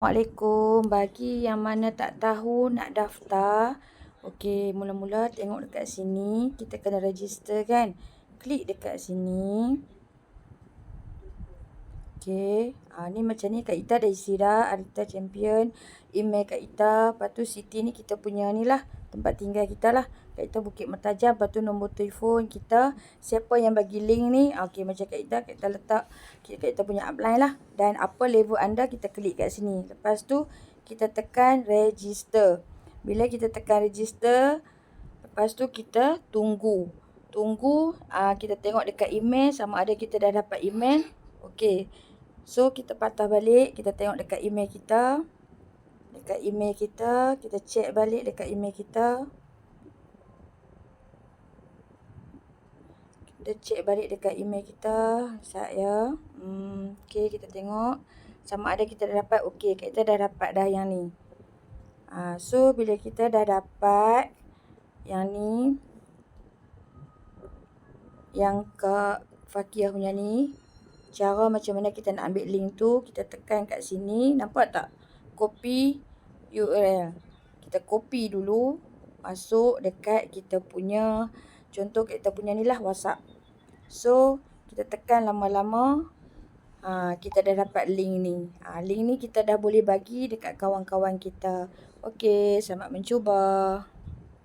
Assalamualaikum. Bagi yang mana tak tahu nak daftar, okey, mula-mula tengok dekat sini, kita kena register kan. Klik dekat sini. Okey, ha, ni macam ni Kak Ita dah isi dah, Arita Champion, email Kak Ita, lepas tu Siti ni kita punya ni lah, tempat tinggal kita lah. Kak Ita Bukit Mertajam, lepas tu nombor telefon kita. Siapa yang bagi link ni, ah, okey macam Kak Ita, Kak Ita letak Kak Ita punya upline lah. Dan apa level anda, kita klik kat sini. Lepas tu, kita tekan register. Bila kita tekan register, lepas tu kita tunggu. Tunggu, uh, kita tengok dekat email sama ada kita dah dapat email. Okey. So, kita patah balik, kita tengok dekat email kita. Dekat email kita, kita check balik dekat email kita. Kita check balik dekat email kita. Sekejap ya. Hmm, okay, kita tengok. Sama ada kita dah dapat. Okay, kita dah dapat dah yang ni. Ha, so, bila kita dah dapat yang ni. Yang ke Fakir punya ni. Cara macam mana kita nak ambil link tu. Kita tekan kat sini. Nampak tak? Copy URL. Kita copy dulu. Masuk dekat kita punya. Contoh kita punya ni lah WhatsApp. So, kita tekan lama-lama. Ha, kita dah dapat link ni. Ha, link ni kita dah boleh bagi dekat kawan-kawan kita. Okey, selamat mencuba.